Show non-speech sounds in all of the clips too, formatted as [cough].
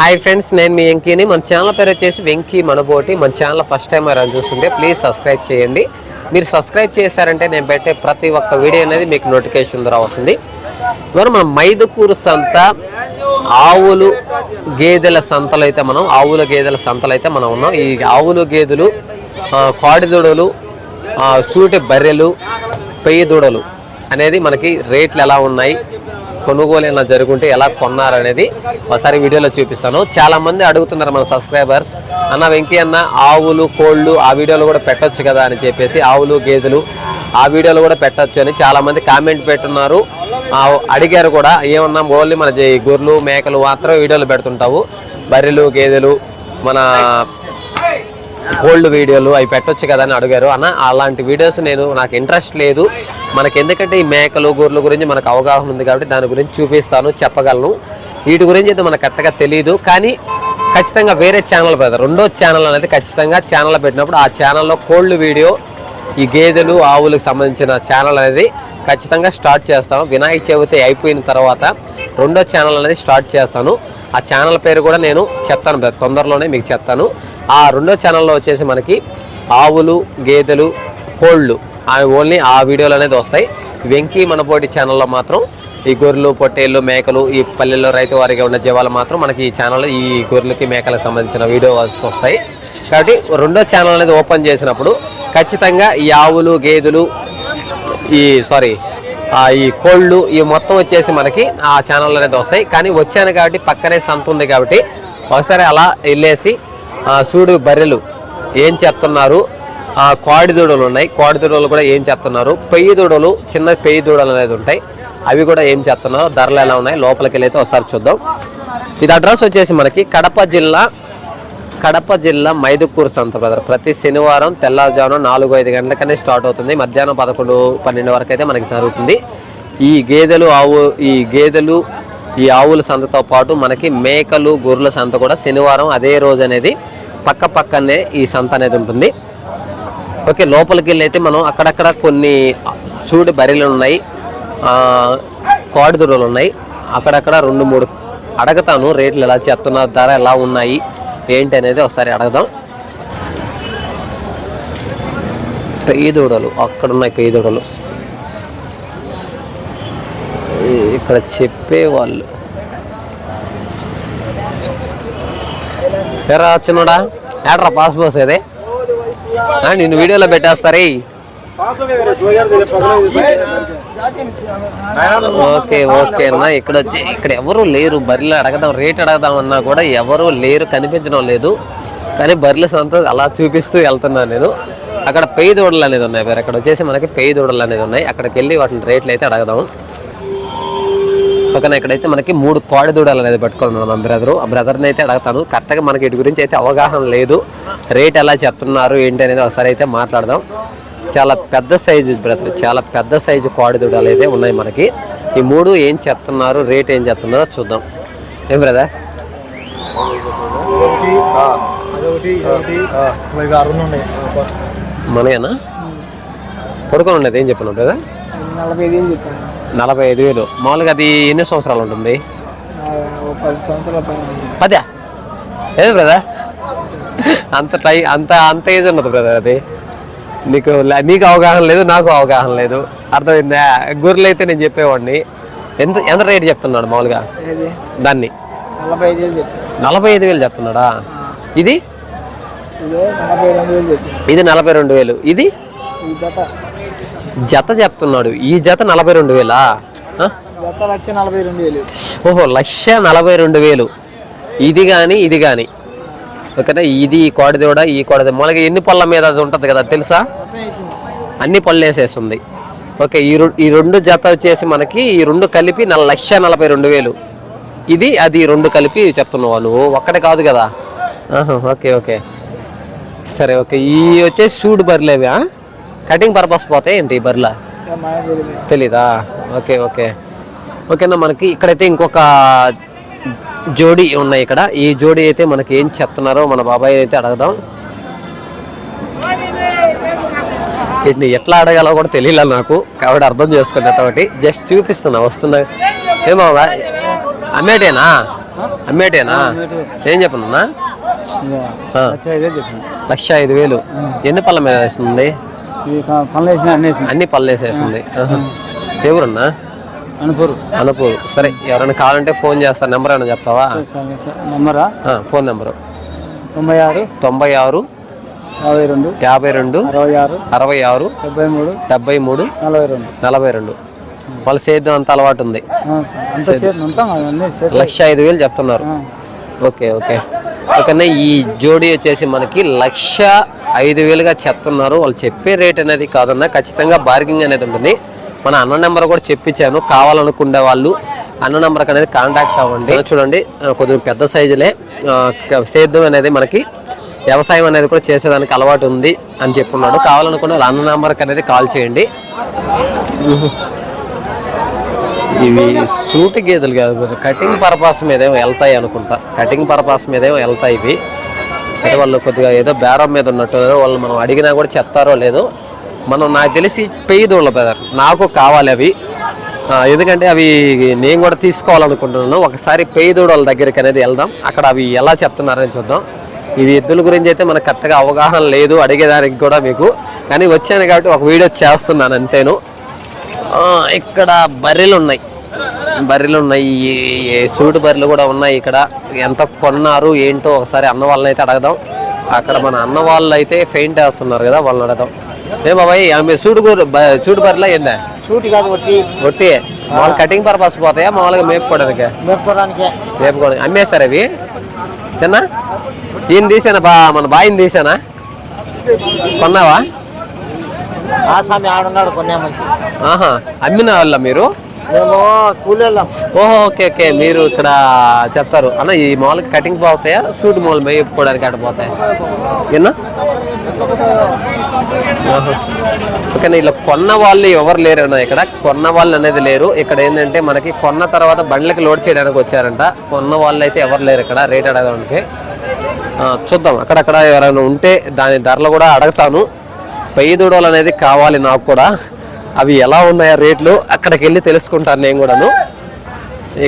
Hi friends నేను మీ వెంకీని. మన channel పేరు వచ్చేసి వెంకీ మనబోటి. మన ఛానల్ ఫస్ట్ టైం ఎవరైనా చూస్తుంటే ప్లీజ్ సబ్స్క్రైబ్ చేయండి. మీరు సబ్స్క్రైబ్ చేశారంటే నేను పెట్టే ప్రతి ఒక్క వీడియో అనేది మీకు నోటిఫికేషన్ ద్వారా వస్తుంది. ఇవాళ మనం మైదుకూరు సంత ఆవులు గేదెల సంతలు అయితే మనం ఆవుల గేదెల సంతలు అయితే మనం ఉన్నాం. ఈ ఆవులు గేదెలు ఆ, సూటి బర్రెలు పెయ్యి దూడలు. అనేది మనకి రేట్లు ఎలా ఉన్నాయి కొనుగోలు ఏమైనా జరుగుంటే ఎలా కొన్నారనేది ఒకసారి వీడియోలో చూపిస్తాను. చాలామంది అడుగుతున్నారు మన సబ్స్క్రైబర్స్ అన్న వెంకీ అన్న ఆవులు కోళ్ళు ఆ వీడియోలో కూడా పెట్టొచ్చు కదా? అని చెప్పేసి ఆవులు గేదెలు ఆ వీడియోలో కూడా పెట్టచ్చు అని చాలామంది కామెంట్ పెట్టున్నారు. అడిగారు కూడా ఏమన్నా ఓన్లీ మన గొర్రెలు మేకలు మాత్రం వీడియోలు పెడుతుంటావు? బర్రెలు గేదెలు మన కోల్డ్ వీడియోలు అవి పెట్టొచ్చు కదా అని అడిగారు. అన్న అలాంటి వీడియోస్ నేను నాకు ఇంట్రెస్ట్ లేదు. మనకి ఎందుకంటే ఈ మేకలు గొర్రెల గురించి మనకు అవగాహన ఉంది కాబట్టి దాని గురించి చూపిస్తాను చెప్పగలను. వీటి గురించి అయితే మనకు కరెక్ట్గా తెలియదు కానీ ఖచ్చితంగా వేరే ఛానల్ పెడతారు. రెండో ఛానల్ అనేది ఖచ్చితంగా ఛానల్ పెట్టినప్పుడు ఆ ఛానల్లో కోల్డ్ వీడియో ఈ గేదెలు ఆవులకు సంబంధించిన ఛానల్ అనేది ఖచ్చితంగా స్టార్ట్ చేస్తాను. వినాయక చవితి అయిపోయిన తర్వాత రెండో ఛానల్ అనేది స్టార్ట్ చేస్తాను. ఆ ఛానల్ పేరు కూడా నేను చెప్తాను. తొందరలోనే మీకు చెప్తాను. ఆ రెండో ఛానల్లో వచ్చేసి మనకి ఆవులు గేదెలు కోళ్ళు అవి ఓన్లీ ఆ వీడియోలు అనేది వస్తాయి. వెంకీ మనపోటి ఛానల్లో మాత్రం ఈ గొర్రెలు పొట్టేళ్ళు మేకలు ఈ పల్లెల్లో రైతు వారిగా ఉన్న జీవాలు మాత్రం మనకి ఈ ఛానల్ ఈ గొర్రెలకి మేకలకు సంబంధించిన వీడియోస్ వస్తాయి. కాబట్టి రెండో ఛానల్ అనేది ఓపెన్ చేసినప్పుడు ఖచ్చితంగా ఈ ఆవులు గేదెలు ఈ సారీ ఈ కోళ్ళు ఈ మొత్తం వచ్చేసి మనకి ఆ ఛానల్ అనేది వస్తాయి. కానీ వచ్చాను కాబట్టి పక్కనే సంత ఉంది కాబట్టి ఒకసారి అలా వెళ్ళేసి చూడు బర్రెలు ఏం చేస్తున్నారు? ఆ కోడి దూడలు ఉన్నాయి. కోడి దూడలు కూడా ఏం చేస్తున్నారు? పెయ్యి దూడలు చిన్న పెయ్యి దూడలు అనేది ఉంటాయి. అవి కూడా ఏం చేస్తున్నారు? ధరలు ఎలా ఉన్నాయి? లోపలికి వెళ్ళైతే ఒకసారి చూద్దాం. ఇది అడ్రస్ వచ్చేసి మనకి కడప జిల్లా కడప జిల్లా మైదుకూరు సంత బ్రదర్. ప్రతి శనివారం తెల్లవారుజామున నాలుగు ఐదు గంటలకనే స్టార్ట్ అవుతుంది. మధ్యాహ్నం పదకొండు పన్నెండు వరకు అయితే మనకి జరుగుతుంది. ఈ గేదెలు ఆవు ఈ గేదెలు ఈ ఆవుల సంతతో పాటు మనకి మేకలు గొర్రెల సంత కూడా శనివారం అదే రోజు అనేది పక్క పక్కనే ఈ సంత అనేది ఉంటుంది. ఓకే లోపలికి వెళ్ళి అయితే మనం అక్కడక్కడ కొన్ని చూడు బర్రెలు ఉన్నాయి ఆ, కోడి దూడలు ఉన్నాయి అక్కడక్కడ రెండు మూడు అడగతాను రేట్లు ఎలా చెప్తున్నారు ధర ఎలా ఉన్నాయి ఏంటి అనేది ఒకసారి అడగదాం. పెయ్యి దూడలు అక్కడ ఉన్నాయి పెయ్యి దూడలు ఇక్కడ చెప్పేవాళ్ళు. ఎరా వచ్చినోడా ఏట్రా పాస్ పోసేదే ఆ, నిన్ను వీడియోలో పెట్టేస్తారే ఓకే ఓకే అన్న ఇక్కడ వచ్చి ఇక్కడ ఎవరు లేరు బర్రెలు అడగదాం రేట్ అడగదాం అన్నా కూడా ఎవరు లేరు కనిపించడం లేదు. కానీ బర్రెల సంత అలా చూపిస్తూ వెళ్తున్నాను నేను. అక్కడ పెయ్యి దూడలు అనేది ఉన్నాయి వేరే అక్కడ వచ్చేసి మనకి పెయ్యి దూడలు అనేది ఉన్నాయి. అక్కడికి వెళ్ళి వాటిని రేట్లు అయితే అడగదాం. ఓకేనా ఇక్కడైతే మనకి మూడు కోడి దూడలు అనేది పెట్టుకున్నాను మా బ్రదరు ఆ బ్రదర్ని అయితే అడుగుతాను. కరెక్ట్గా మనకి వీటి గురించి అయితే అవగాహన లేదు. రేట్ ఎలా చెప్తున్నారు ఏంటి అనేది ఒకసారి అయితే మాట్లాడదాం. చాలా పెద్ద సైజు బ్రదర్ చాలా పెద్ద సైజు కోడి దూడలు అయితే ఉన్నాయి మనకి. ఈ మూడు ఏం చెప్తున్నారు రేట్ ఏం చెప్తున్నారో చూద్దాం. ఏం బ్రదర్ మనయేనా? పడుకొని ఉండేది ఏం చెప్పినావు బ్రదర్ నలభై ఐదు వేలు చెప్పాను. నలభై ఐదు వేలు. మామూలుగా అది ఎన్ని సంవత్సరాలు ఉంటుంది? పది ఏది బ్రదర్? అంత టై అంత అంత ఏజ్ ఉన్నది బ్రదర్ అది. నీకు నీకు అవగాహన లేదు నాకు అవగాహన లేదు. అర్థమైందా? గొర్రెలు అయితే నేను చెప్పేవాడిని. ఎంత ఎంత రేట్ చెప్తున్నాడు మామూలుగా? దాన్ని. నలభై ఐదు వేలు చెప్తున్నాడా? ఇది? ఇదే నలభై రెండు వేలు ఇది జత చెప్తున్నాడు. ఈ జత నలభై రెండు వేలా? ఓహో లక్ష నలభై రెండు వేలు. ఇది కానీ ఇది కానీ ఓకేనా? ఇది ఈ కోడి దూడ ఈ కోడి దూడ మొలగా ఎన్ని పళ్ళ మీద అది ఉంటుంది కదా తెలుసా? అన్ని పళ్ళు వేసేస్తుంది. ఓకే ఈ ఈ రెండు జత వచ్చేసి మనకి ఈ రెండు కలిపి నల లక్ష నలభై రెండు వేలు. ఇది అది రెండు కలిపి చెప్తున్నావా నువ్వు. ఒక్కటే కాదు కదా. Okay okay. సరే ఓకే. ఈ వచ్చేసి సూడు బర్రెలేవి ఆ? కటింగ్ పర్పస్ పోతాయి ఏంటి తెలియదు తెలీదా? Okay okay. ఓకేనా మనకి? ఇక్కడైతే ఇంకొక జోడీ ఉన్నాయి ఇక్కడ. ఈ జోడీ అయితే మనకి ఏం చెప్తున్నారో మన బాబాయ్ అయితే అడగదాం. వీటిని ఎట్లా అడగాలో కూడా తెలియలే నాకు. కాబట్టి అర్థం చేసుకుని ఒకటి. జస్ట్ చూపిస్తున్నా వస్తున్నా. ఏమో అమ్మేటేనా? అమ్మేటేనా? ఏం చెప్పనున్నా. లక్ష ఐదు వేలు ఎన్ని పళ్ళ మీద వేస్తుంది? అన్ని వేసేస్తుంది ఆహా. ఎవరన్నా? అనుకోరు అనుకూలు సరే ఎవరైనా కావాలంటే ఫోన్ చేస్తారు నెంబర్ ఏమైనా చెప్తావా? నెంబరా? Phone number. తొంభై ఆరు తొంభై ఆరు యాభై రెండు యాభై రెండు అరవై ఆరు అరవై ఆరు డెబ్బై మూడు డెబ్బై మూడు నలభై రెండు నలభై రెండు వాళ్ళ సేద్యం అంత అలవాటు ఉంది లక్ష ఐదు వేలు చెప్తున్నారు. Okay okay. ఓకేనా? ఈ జోడీ వచ్చేసి మనకి లక్ష ఐదు వేలుగా చెప్తున్నారు. వాళ్ళు చెప్పే రేట్ అనేది కాదన్నా ఖచ్చితంగా బార్గింగ్ అనేది ఉంటుంది. మన అన్న నెంబర్ కూడా చెప్పించాను. కావాలనుకునే వాళ్ళు అన్న నెంబర్కి అనేది కాంటాక్ట్ అవ్వండి. చూడండి కొంచెం కొద్దిగా పెద్ద సైజులే సేద్యం అనేది మనకి వ్యవసాయం అనేది కూడా చేసేదానికి అలవాటు ఉంది అని చెప్పున్నాడు. కావాలనుకున్న వాళ్ళు అన్న నెంబర్కి అనేది కాల్ చేయండి. ఇవి సూటి గేదెలు కాదు కటింగ్ పర్పస్ మీదేమో వెళ్తాయి అనుకుంటా. కటింగ్ పర్పస్ మీదేమో వెళ్తాయి ఇవి. సరే వాళ్ళు కొద్దిగా ఏదో బేరం మీద ఉన్నట్టు వాళ్ళు మనం అడిగినా కూడా చెప్తారో లేదో మనం నాకు తెలిసి పెయ్యి దూళ్ళ బ్రదర్ నాకు కావాలి అవి. ఎందుకంటే అవి నేను కూడా తీసుకోవాలనుకుంటున్నాను. ఒకసారి పెయ్యి దూడల దగ్గరికి అనేది వెళ్దాం. అక్కడ అవి ఎలా చెప్తున్నారని చూద్దాం. ఇవి ఎద్దుల గురించి అయితే మనకు కరెక్ట్గా అవగాహన లేదు అడిగేదానికి కూడా మీకు. కానీ వచ్చాను కాబట్టి ఒక వీడియో చేస్తున్నాను అంతేను. ఇక్కడ బర్రెలు ఉన్నాయి. బర్రెలు ఉన్నాయి. సూటు బర్రెలు కూడా ఉన్నాయి ఇక్కడ. ఎంత కొన్నారు ఏంటో ఒకసారి అన్న వాళ్ళని అయితే అడగదాం. అక్కడ మన అన్న వాళ్ళు అయితే ఫెయింట్ వేస్తున్నారు కదా వాళ్ళని అడగదాం. ఏ బాబాయ్ ఆమె సూటు సూటు బర్రెలా ఏందా? షూట్ కాదు ఒట్టి. మామూలు కటింగ్ పర్పస్ పోతాయా? మామూలుగా మేపుకోవడానికి? మేపుకోవడానికి. మేపుకోవడానికి అమ్మేస్తారు అవి? తిన్నా? ఈయన తీసానా బా మన బాయిని తీసానా? కొన్నావా? ఆహా అమ్మిన వాళ్ళ మీరు? ఓహో ఓకే ఓకే. మీరు ఇక్కడ చెప్తారు. అన్న ఈ మామూలుగా కటింగ్ పోతాయా? సూట్ మాల్ మేపుకోవడానికి అక్కడ పోతాయా? విన్నా ఓకే ఇలా కొన్న వాళ్ళు ఎవరు లేరు అన్న ఇక్కడ. కొన్న వాళ్ళు అనేది లేరు. ఇక్కడ ఏంటంటే మనకి కొన్న తర్వాత బండ్లకి లోడ్ చేయడానికి వచ్చారంట. కొన్న వాళ్ళు అయితే ఎవరు లేరు ఇక్కడ. రేట్ అడగడానికి. చూద్దాం. అక్కడక్కడ ఎవరైనా ఉంటే దాని ధరలు కూడా అడగతాను. పెయ్యి దూడలు అనేది కావాలి నాకు కూడా. అవి ఎలా ఉన్నాయో రేట్లు అక్కడికి వెళ్ళి తెలుసుకుంటాను నేను కూడాను.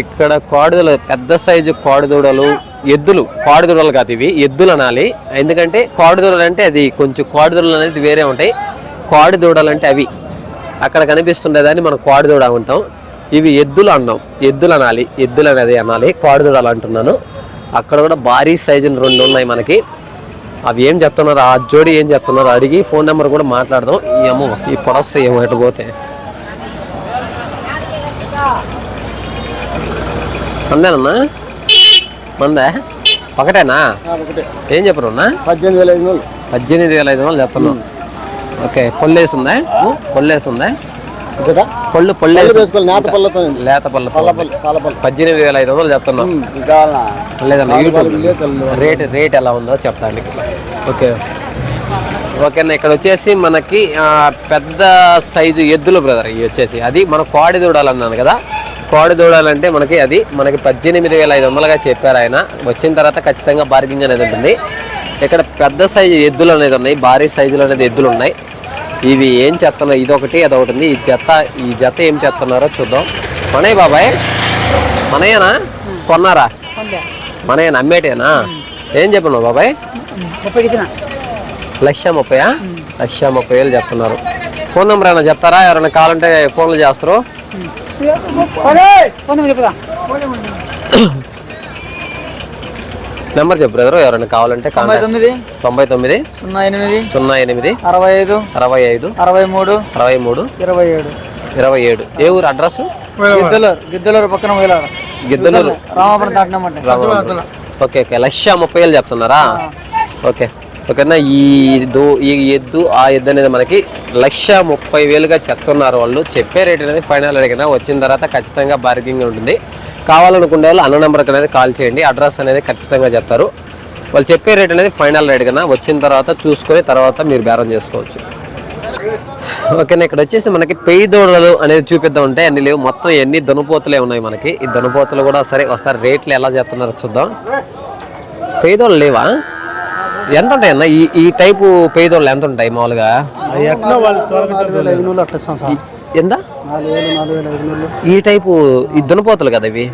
ఇక్కడ కోడిదూడలు పెద్ద సైజు కోడిదూడలు ఎద్దులు. కోడిదూడలు కాదు ఇవి ఎద్దులు అనాలి. ఎందుకంటే కోడిదూడలు అంటే అది కొంచెం కోడిదూడలు అనేది వేరే ఉంటాయి. కోడిదూడలు అంటే అవి. అక్కడ కనిపిస్తుండేదాన్ని మనం కోడిదూడ ఉంటాం ఇవి ఎద్దులు అన్నాం. ఎద్దులు అనాలి. ఎద్దులు అనేది అనాలి. కోడిదూడలు అంటున్నాను. అక్కడ కూడా భారీ సైజులు రెండు ఉన్నాయి మనకి. అవి ఏం చెప్తున్నారు ఆ జోడి ఏం చెప్తున్నారు అడిగి ఫోన్ నెంబర్ కూడా మాట్లాడదాం. అమ్మ ఈ పొడస్తా ఏమో ఎటు పోతే. మందేనన్నా? మందే? ఒకటేనా? ఒకటి. ఏం చెప్పనున్నా పద్దెనిమిది వేల ఐదు వందలు. పద్దెనిమిది వేల ఐదు వందలు చెప్తున్నాం ఓకే పొల్లేసి ఉందా పొల్లేసి ఉందా పళ్ళు వేసుకోవాలి నేత పళ్ళతో లేత పళ్ళ పాలపల్లి పద్దెనిమిది వేల ఐదు వందలు చెప్తున్నాం. లేదన్నా రేట్ రేట్ ఎలా ఉందో చెప్పడానికి. ఓకే. ఓకేనా ఇక్కడ వచ్చేసి మనకి పెద్ద సైజు ఎద్దులు బ్రదర్ ఇవి వచ్చేసి. అది మన కోడి దూడాలు అన్నాను కదా. కోడి దూడాలు అంటే మనకి అది మనకి పద్దెనిమిది వేల ఐదు వందలుగా చెప్పారు ఆయన. వచ్చిన తర్వాత ఖచ్చితంగా బార్గింగ్ అనేది ఉంటుంది. ఇక్కడ పెద్ద సైజు ఎద్దులు అనేది ఉన్నాయి భారీ సైజులు అనేది ఎద్దులు ఉన్నాయి. ఇవి ఏం చెప్తున్నారు ఇది ఒకటి అదొకటి. ఉంది ఈ జత ఈ జత ఏం చెప్తున్నారో చూద్దాం. మనయ్య బాబాయ్ మనయ్యనా? కొన్నారా? మనయ్య నమ్మేటేనా ఏం చెప్పినావు బాబాయ్? లక్ష ముప్పయా లక్ష ముప్పై వేలు చెప్తున్నారు. ఫోన్ నెంబర్ ఏమైనా చెప్తారా? ఎవరైనా కావాలంటే ఫోన్లు చేస్తారు. [coughs] నెంబర్ చెప్పు బ్రదర్ ఎవరైనా కావాలంటే తొంభై తొమ్మిది. తొంభై తొమ్మిది. సున్నా ఎనిమిది. సున్నా ఎనిమిది. అరవై ఐదు. అరవై ఐదు. అరవై మూడు. అరవై మూడు. ఇరవై ఏడు. ఇరవై ఏడు. ఏ ఊరు? అడ్రస్? గిద్దలూరు. గిద్దలూరు పక్కన వేలాడ గిద్దలూరు. రామాపురం దాటినామంటే. Okay okay. లక్ష ముప్పై వేలు చెప్తున్నారా? ఓకే. ఓకేనా? ఈ దో ఈ ఎద్దు ఆ ఎద్దు అనేది మనకి లక్ష ముప్పై వేలుగా చెప్తున్నారు వాళ్ళు. చెప్పే రేట్ అనేది ఫైనల్ అడిగినా వచ్చిన తర్వాత ఖచ్చితంగా బార్గింగ్ ఉంటుంది. కావాలనుకునే వాళ్ళు అన్న నెంబర్కి అనేది కాల్ చేయండి. అడ్రస్ అనేది ఖచ్చితంగా చెప్తారు. వాళ్ళు చెప్పే రేట్ అనేది ఫైనల్ రేట్ కన్నా వచ్చిన తర్వాత చూసుకొని తర్వాత మీరు బేరం చేసుకోవచ్చు. ఓకేనా? ఇక్కడ వచ్చేసి మనకి పెయ్యి దూడలు అనేది చూపిద్దాం ఉంటే అన్ని లేవు. మొత్తం ఎన్ని దునపోతులే ఉన్నాయి మనకి. ఈ దునపోతులు కూడా సరే వస్తారు రేట్లు ఎలా చెప్తున్నారో చూద్దాం. పెయ్యి దూడలు లేవా? ఎంత ఉంటాయి అన్న ఈ ఈ టైపు దూడలు ఎంత ఉంటాయి మామూలుగా ఎట్లా వాళ్ళు త్వరగా అట్లా ఎంత ఈ టైపు ఈ దునపోతులు కదా ఇవి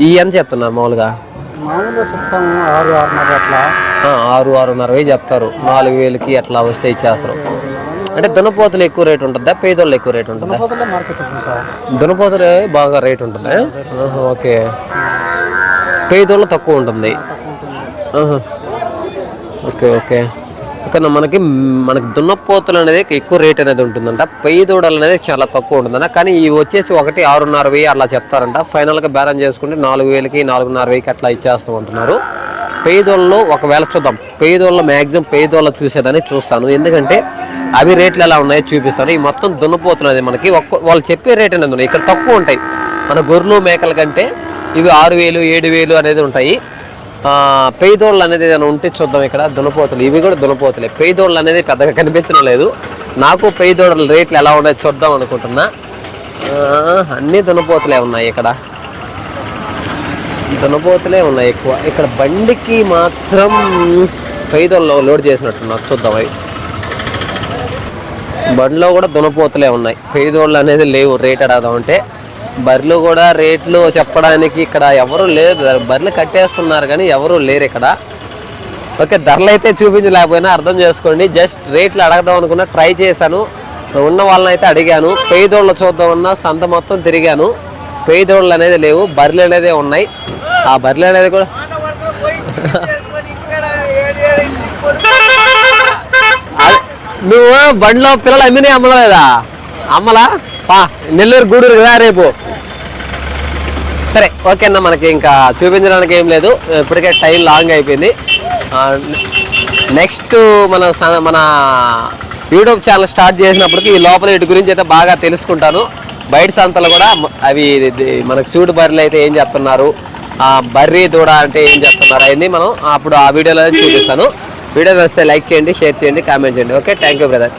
ఈ ఎంత చెప్తున్నారు మామూలుగా? మామూలుగా చెప్తాము ఆరు ఆరున్నర అట్లా. ఆ, ఆరు ఆరున్నర వేలు చెప్తారు. నాలుగు వేలకి అట్లా వస్తే ఇచ్చేస్తారు. అంటే దునపోతులు ఎక్కువ రేట్ ఉంటుందా? పేదోళ్ళు ఎక్కువ రేట్ ఉంటుందా? దునపోతులే బాగా రేట్ ఉంటుందా? ఓకే. పేదోళ్ళు తక్కువ ఉంటుంది. ఆహా. Okay okay. అక్కడ మనకి మనకి దున్నపోతులు అనేది ఎక్కువ రేట్ అనేది ఉంటుందంట. పెయ్యదూడలు అనేది చాలా తక్కువ ఉంటుందంట. కానీ ఇవి వచ్చేసి ఒకటి ఆరున్నర వెయ్యి అలా చెప్తారంట. ఫైనల్గా బేరం చేసుకుంటే నాలుగు వేలకి నాలుగున్నర వెయ్యికి అట్లా ఇచ్చేస్తూ ఉంటున్నారు. పెయ్యదోళ్ళు ఒకవేళ చూద్దాం. పేదోళ్ళ మ్యాక్సిమం పెయ్యదోళ్ళ చూసేదని చూస్తాను. ఎందుకంటే అవి రేట్లు ఎలా ఉన్నాయో చూపిస్తాను. ఈ మొత్తం దున్నపోతులు అనేది మనకి ఒక్క వాళ్ళు చెప్పే రేట్ అనేది ఉన్నాయి. ఇక్కడ తక్కువ ఉంటాయి. మన గొర్రెలు మేకల కంటే ఇవి ఆరు వేలు ఏడు వేలు అనేది ఉంటాయి. పేదోళ్ళు అనేది ఏదైనా ఉంటే చూద్దాం ఇక్కడ. దునపోతులు ఇవి కూడా దునపోతులే పేదోళ్ళు అనేది పెద్దగా కనిపించడం లేదు. నాకు పెయ్యదోళ్ళ రేట్లు ఎలా ఉన్నాయో చూద్దాం అనుకుంటున్నా. అన్నీ దునపోతులే ఉన్నాయి ఇక్కడ. దునపోతులే ఉన్నాయి ఎక్కువ. ఇక్కడ బండికి మాత్రం పేదోళ్ళు లోడ్ చేసినట్టున్నారు. చూద్దాం అవి. బండిలో కూడా దునపోతులే ఉన్నాయి. పేదోళ్ళు అనేది లేవు. రేట్ అడగదామంటే బర్రెలు కూడా రేట్లు చెప్పడానికి ఇక్కడ ఎవరు లేరు. బర్రెలు కట్టేస్తున్నారు కానీ ఎవరు లేరు ఇక్కడ. ఓకే ధరలు అయితే చూపించలేకపోయినా అర్థం చేసుకోండి. జస్ట్ రేట్లు అడగదాం అనుకున్నా ట్రై చేశాను. ఉన్న వాళ్ళని అయితే అడిగాను. పేదోళ్ళు చూద్దామన్నా సంత మొత్తం తిరిగాను. పేదోళ్ళు అనేది లేవు బర్రెలు అనేది ఉన్నాయి. ఆ బర్రెలు అనేది కూడా నువ్వు బండిలో పిల్లలు అమ్మినే అమ్మలేదా? అమ్మలా? పా నెల్లూరు గూడూరు కదా రేపు. సరే ఓకే అన్న మనకి ఇంకా చూపించడానికి ఏం లేదు. ఇప్పటికే టైం లాంగ్ అయిపోయింది. నెక్స్ట్ మన మన యూట్యూబ్ ఛానల్ స్టార్ట్ చేసినప్పటికి ఈ లోపల వీటి గురించి అయితే బాగా తెలుసుకుంటాను. బయట సంతలు కూడా అవి మనకు సూడు బర్రెలు అయితే ఏం చెప్తున్నారు ఆ బర్రీ దూడ అంటే ఏం చెప్తున్నారు అయింది మనం అప్పుడు ఆ వీడియోలో చూపిస్తాను. వీడియో వస్తే లైక్ చేయండి షేర్ చేయండి కామెంట్ చేయండి. Okay thank you brother.